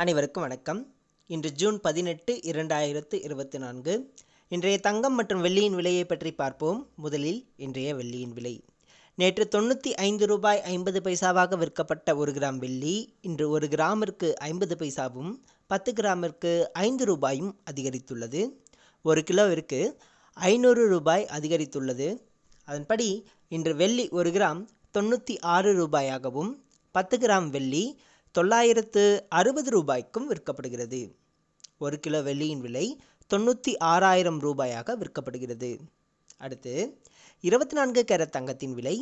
அனைவருக்கும் வணக்கம். இன்று ஜூன் பதினெட்டு இரண்டாயிரத்து இருபத்தி நான்கு. இன்றைய தங்கம் மற்றும் வெள்ளியின் விலையை பற்றி பார்ப்போம். முதலில் இன்றைய வெள்ளியின் விலை. நேற்று தொண்ணூற்றி ஐந்து ரூபாய் ஐம்பது பைசாவாக விற்கப்பட்ட ஒரு கிராம் வெள்ளி இன்று ஒரு கிராமிற்கு ஐம்பது பைசாவும் பத்து கிராமிற்கு ஐந்து ரூபாயும் அதிகரித்துள்ளது. ஒரு கிலோவிற்கு ஐநூறு ரூபாய் அதிகரித்துள்ளது. அதன்படி இன்று வெள்ளி ஒரு கிராம் தொண்ணூற்றி ஆறு ரூபாயாகவும் பத்து கிராம் வெள்ளி தொள்ளாயிரத்து அறுபது ரூபாய்க்கும் விற்கப்படுகிறது. ஒரு கிலோ வெள்ளியின் விலை தொண்ணூற்றி ஆறாயிரம் ரூபாயாக விற்கப்படுகிறது. அடுத்து இருபத்தி நான்கு கேரட் தங்கத்தின் விலை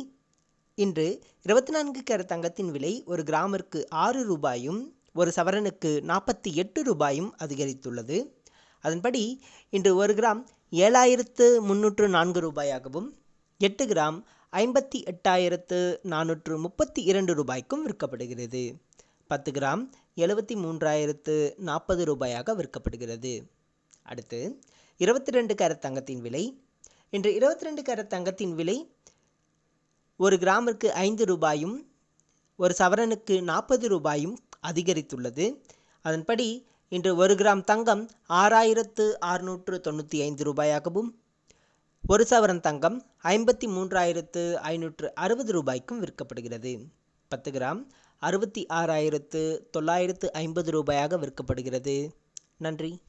இன்று இருபத்தி நான்கு கேரட் தங்கத்தின் விலை ஒரு கிராமிற்கு ஆறு ரூபாயும் ஒரு சவரனுக்கு நாற்பத்தி எட்டு ரூபாயும் அதிகரித்துள்ளது. அதன்படி இன்று ஒரு கிராம் ஏழாயிரத்து முன்னூற்று நான்கு ரூபாயாகவும் எட்டு கிராம் ஐம்பத்தி எட்டாயிரத்து நானூற்று முப்பத்தி இரண்டு ரூபாய்க்கும் விற்கப்படுகிறது. பத்து கிராம் எழுபத்தி மூன்றாயிரத்து நாற்பது ரூபாயாக விற்கப்படுகிறது. அடுத்து இருபத்தி ரெண்டு கேரட் தங்கத்தின் விலை. இன்று இருபத்தி ரெண்டு கேரட் தங்கத்தின் விலை ஒரு கிராமிற்கு ஐந்து ரூபாயும் ஒரு சவரனுக்கு நாற்பது ரூபாயும் அதிகரித்துள்ளது. அதன்படி இன்று ஒரு கிராம் தங்கம் ஆறாயிரத்து அறுநூற்று தொண்ணூற்றி ஐந்து ரூபாயாகவும் ஒரு சவரன் தங்கம் ஐம்பத்தி மூன்றாயிரத்து ஐநூற்று அறுபது ரூபாய்க்கும் விற்கப்படுகிறது. பத்து கிராம் அறுபத்தி ஆறாயிரத்து தொள்ளாயிரத்து ஐம்பது ரூபாயாக விற்கப்படுகிறது. நன்றி.